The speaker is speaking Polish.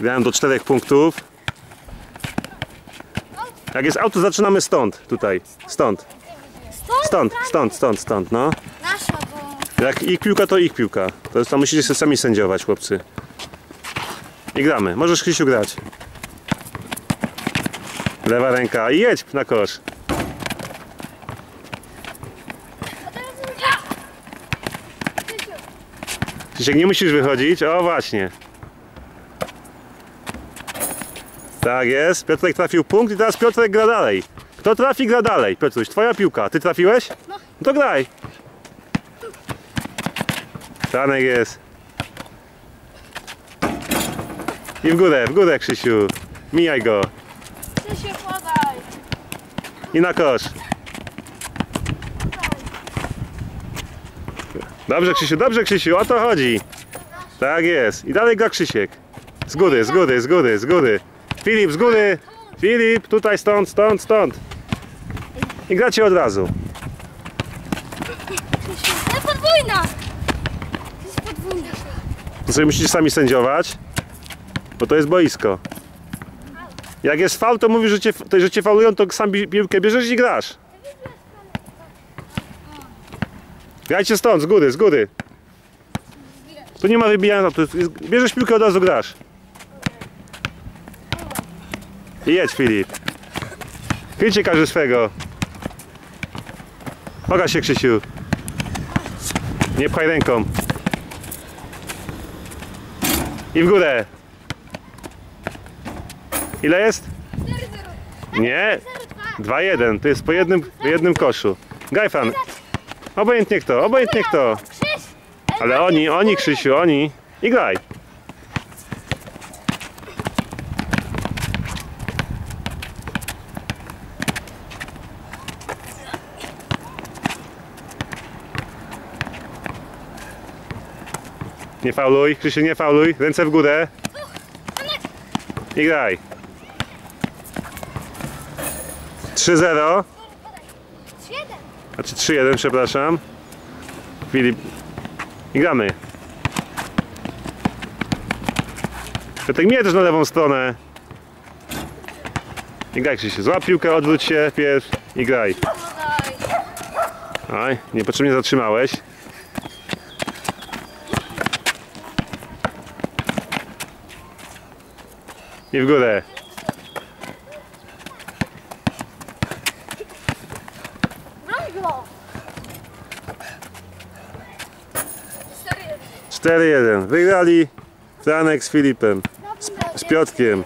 Zgrałem do czterech punktów. Jak jest auto, zaczynamy stąd, tutaj. Stąd. Stąd, stąd, stąd, stąd, no. Nasza, bo... Jak ich piłka, to ich piłka. To, jest- to musicie sobie sami sędziować, chłopcy. I gramy. Możesz, Krzysiu, grać. Lewa ręka i jedź na kosz. Krzysiek, nie musisz wychodzić. O, właśnie. Tak jest. Piotrek trafił punkt i teraz Piotrek gra dalej. Kto trafi, gra dalej. Piotruś, twoja piłka. Ty trafiłeś? No to graj. Franek jest. I w górę, w górę Krzysiu. Mijaj go. Się podaj. I na kosz. Dobrze Krzysiu, dobrze Krzysiu, o to chodzi. Tak jest. I dalej gra Krzysiek. Z góry, z góry, z góry, z góry. Filip, z góry. Filip, tutaj, stąd, stąd, stąd. I gracie od razu. To jest podwójna. To jest podwójna. To sobie musicie sami sędziować, bo to jest boisko. Jak jest faul, to mówisz, że cię, to, że cię faulują, to sam pi- piłkę bierzesz i grasz. Grajcie stąd, z góry, z góry. Tu nie ma wybijania, tu jest, bierzesz piłkę, od razu grasz. I jedź Filip. Kryjcie każdy swego. Pokaż się Krzysiu. Nie pchaj ręką. I w górę. Ile jest? Nie. 2-1. To jest po jednym, po jednym koszu. Gajfan. Obojętnie kto, obojętnie kto. Krzyś! Ale oni, oni Krzysiu, oni. I graj. Nie fauluj, Krzysiu, nie fauluj. Ręce w górę. I graj. 3-0. Siedem. Znaczy 3-1, przepraszam. Filip. I gramy. Piotrek też na lewą stronę. I graj Krzysiu. Złap piłkę, odwróć się pierw i graj. Oj, niepotrzebnie zatrzymałeś. I w górę. Cztery. 4-1. Wygrali Franek z Filipem. Z, z Piotkiem.